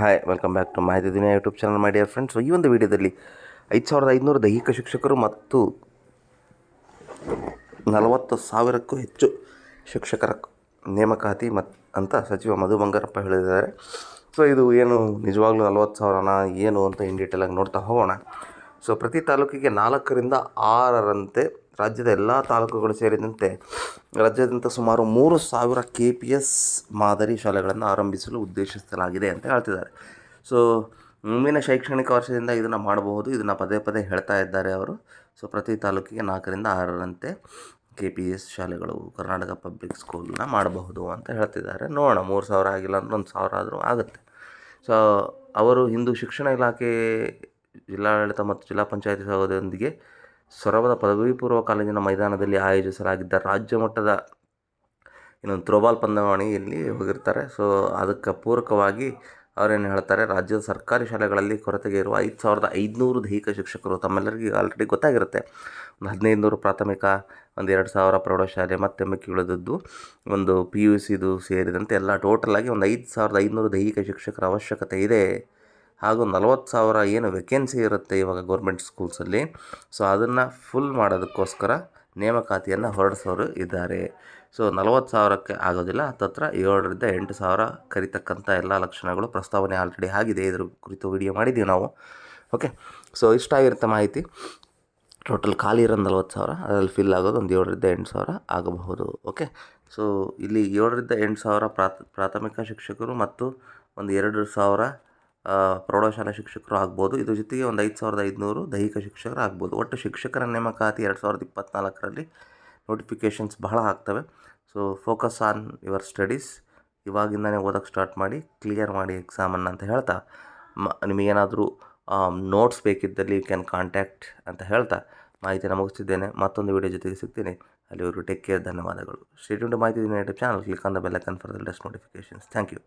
Hi welcome back to ಮಾಹಿತಿ ದಿನ YouTube channel dear friends ಈ ಒಂದು ವಿಡಿಯೋದಲ್ಲಿ ಐದು ಸಾವಿರದ ಐದುನೂರು ದೈಹಿಕ ಶಿಕ್ಷಕರು ಮತ್ತು ನಲವತ್ತು ಸಾವಿರಕ್ಕೂ ಹೆಚ್ಚು ಶಿಕ್ಷಕರ ನೇಮಕಾತಿ ಮತ್, ಅಂತ ಸಚಿವ ಮಧು ಬಂಗಾರಪ್ಪ ಹೇಳಿದ್ದಾರೆ. ಸೊ ಇದು ಏನು ನಿಜವಾಗ್ಲೂ ನಲವತ್ತು ಸಾವಿರನ, ಏನು ಅಂತ ಇನ್ ಡೀಟೇಲಾಗಿ ನೋಡ್ತಾ ಹೋಗೋಣ. ಸೊ ಪ್ರತಿ ತಾಲೂಕಿಗೆ ನಾಲ್ಕರಿಂದ ಆರರಂತೆ ರಾಜ್ಯದ ಎಲ್ಲ ತಾಲೂಕುಗಳು ಸೇರಿದಂತೆ ರಾಜ್ಯಾದ್ಯಂತ ಸುಮಾರು ಮೂರು ಸಾವಿರ ಕೆ ಪಿ ಎಸ್ ಮಾದರಿ ಶಾಲೆಗಳನ್ನು ಆರಂಭಿಸಲು ಉದ್ದೇಶಿಸಲಾಗಿದೆ ಅಂತ ಹೇಳ್ತಿದ್ದಾರೆ. ಸೊ ಮುಂದಿನ ಶೈಕ್ಷಣಿಕ ವರ್ಷದಿಂದ ಇದನ್ನು ಮಾಡಬಹುದು. ಇದನ್ನು ಪದೇ ಪದೇ ಹೇಳ್ತಾ ಇದ್ದಾರೆ ಅವರು. ಸೊ ಪ್ರತಿ ತಾಲೂಕಿಗೆ ನಾಲ್ಕರಿಂದ ಆರರಂತೆ ಕೆ ಪಿ ಎಸ್ ಶಾಲೆಗಳು ಕರ್ನಾಟಕ ಪಬ್ಲಿಕ್ ಸ್ಕೂಲ್ನ ಮಾಡಬಹುದು ಅಂತ ಹೇಳ್ತಿದ್ದಾರೆ. ನೋಡೋಣ, ಮೂರು ಸಾವಿರ ಆಗಿಲ್ಲ ಅಂದ್ರೆ ಒಂದು ಸಾವಿರ ಆದರೂ ಆಗುತ್ತೆ. ಸೊ ಅವರು ಹಿಂದೂ ಶಿಕ್ಷಣ ಇಲಾಖೆ ಜಿಲ್ಲಾಡಳಿತ ಮತ್ತು ಜಿಲ್ಲಾ ಪಂಚಾಯತಿ ಸಹಯೋಗದೊಂದಿಗೆ ಸೊರಬದ ಪದವಿ ಪೂರ್ವ ಕಾಲೇಜಿನ ಮೈದಾನದಲ್ಲಿ ಆಯೋಜಿಸಲಾಗಿದ್ದ ರಾಜ್ಯ ಮಟ್ಟದ ಇನ್ನೊಂದು ಥ್ರೋಬಾಲ್ ಪಂದ್ಯಾವಳಿಯಲ್ಲಿ ಹೋಗಿರ್ತಾರೆ. ಸೊ, ಅದಕ್ಕೆ ಪೂರಕವಾಗಿ ಅವರೇನು ಹೇಳ್ತಾರೆ, ರಾಜ್ಯದ ಸರ್ಕಾರಿ ಶಾಲೆಗಳಲ್ಲಿ ಕೊರತೆಗೆ ಇರುವ ಐದು ಸಾವಿರದ ಐದುನೂರು ದೈಹಿಕ ಶಿಕ್ಷಕರು ತಮ್ಮೆಲ್ಲರಿಗೂ ಆಲ್ರೆಡಿ ಗೊತ್ತಾಗಿರುತ್ತೆ. ಒಂದು ಹದಿನೈದು ನೂರು ಪ್ರಾಥಮಿಕ, ಒಂದು ಎರಡು ಸಾವಿರ ಪ್ರೌಢಶಾಲೆ ಮತ್ತು ಮಿಕ್ಕಿ ಉಳಿದದ್ದು, ಒಂದು ಪಿ ಯು ಸಿದು ಸೇರಿದಂತೆ ಎಲ್ಲ ಟೋಟಲಾಗಿ ಒಂದು ಐದು ಸಾವಿರದ ಐದುನೂರು ದೈಹಿಕ ಶಿಕ್ಷಕರ ಅವಶ್ಯಕತೆ ಇದೆ. ಹಾಗೂ ನಲವತ್ತು ಸಾವಿರ ಏನು ವೆಕೆನ್ಸಿ ಇರುತ್ತೆ ಇವಾಗ ಗೌರ್ಮೆಂಟ್ ಸ್ಕೂಲ್ಸಲ್ಲಿ ಸೊ ಅದನ್ನು ಫುಲ್ ಮಾಡೋದಕ್ಕೋಸ್ಕರ ನೇಮಕಾತಿಯನ್ನು ಹೊರಡಿಸೋರು ಇದ್ದಾರೆ. ಸೊ ನಲವತ್ತು ಸಾವಿರಕ್ಕೆ ಆಗೋದಿಲ್ಲ. ಹತ್ತತ್ರ ಏಳರಿಂದ ಎಂಟು ಸಾವಿರ ಕರಿತಕ್ಕಂಥ ಎಲ್ಲ ಲಕ್ಷಣಗಳು ಪ್ರಸ್ತಾವನೆ ಆಲ್ರೆಡಿ ಆಗಿದೆ. ಇದ್ರ ಕುರಿತು ವಿಡಿಯೋ ಮಾಡಿದ್ದೀವಿ ನಾವು. ಓಕೆ ಸೊ ಇಷ್ಟ ಆಗಿರುತ್ತೆ ಮಾಹಿತಿ. ಟೋಟಲ್ ಖಾಲಿ ಇರೋದು ನಲ್ವತ್ತು ಸಾವಿರ, ಅದರಲ್ಲಿ ಫಿಲ್ ಆಗೋದು ಒಂದು ಏಳರಿಂದ ಎಂಟು ಸಾವಿರ ಆಗಬಹುದು. ಓಕೆ ಸೊ ಇಲ್ಲಿ ಏಳರಿಂದ ಎಂಟು ಸಾವಿರ ಪ್ರಾಥ, ಪ್ರಾಥಮಿಕ ಶಿಕ್ಷಕರು ಮತ್ತು ಒಂದು ಎರಡು ಸಾವಿರ ಪ್ರೌಢಶಾಲಾ ಶಿಕ್ಷಕರು ಆಗ್ಬೋದು. ಇದ್ರ ಜೊತೆಗೆ ಒಂದು ಐದು ಸಾವಿರದ ಐದುನೂರು ದೈಹಿಕ ಶಿಕ್ಷಕರು ಆಗ್ಬೋದು. ಒಟ್ಟು ಶಿಕ್ಷಕರ ನೇಮಕಾತಿ ಎರಡು ಸಾವಿರದ ಇಪ್ಪತ್ತ್ನಾಲ್ಕರಲ್ಲಿ ನೋಟಿಫಿಕೇಷನ್ಸ್ ಬಹಳ ಆಗ್ತವೆ. So focus on your studies ಇವಾಗಿಂದನೇ ಓದೋಕ್ಕೆ ಸ್ಟಾರ್ಟ್ ಮಾಡಿ ಕ್ಲಿಯರ್ ಮಾಡಿ ಎಕ್ಸಾಮನ್ನು ಅಂತ ಹೇಳ್ತಾ, ಮ, ನಿಮಗೇನಾದರೂ ನೋಟ್ಸ್ ಬೇಕಿದ್ದಲ್ಲಿ ಯು ಕ್ಯಾನ್ ಕಾಂಟ್ಯಾಕ್ಟ್ ಅಂತ ಹೇಳ್ತಾ ಮಾಹಿತಿ ಮುಗಿಸ್ತಿದ್ದೇನೆ. ಮತ್ತೊಂದು ವಿಡಿಯೋ ಜೊತೆಗೆ ಸಿಗ್ತೀನಿ. ಅಲ್ಲಿವರೆಗೂ ಟೇಕ್ ಕೇರ್ ಧನ್ಯವಾದಗಳು. ಸ್ಟೇಟ್ಮೆಂಟ್ ಮಾಹಿತಿ YouTube channel click on the bell icon for the latest notifications thank you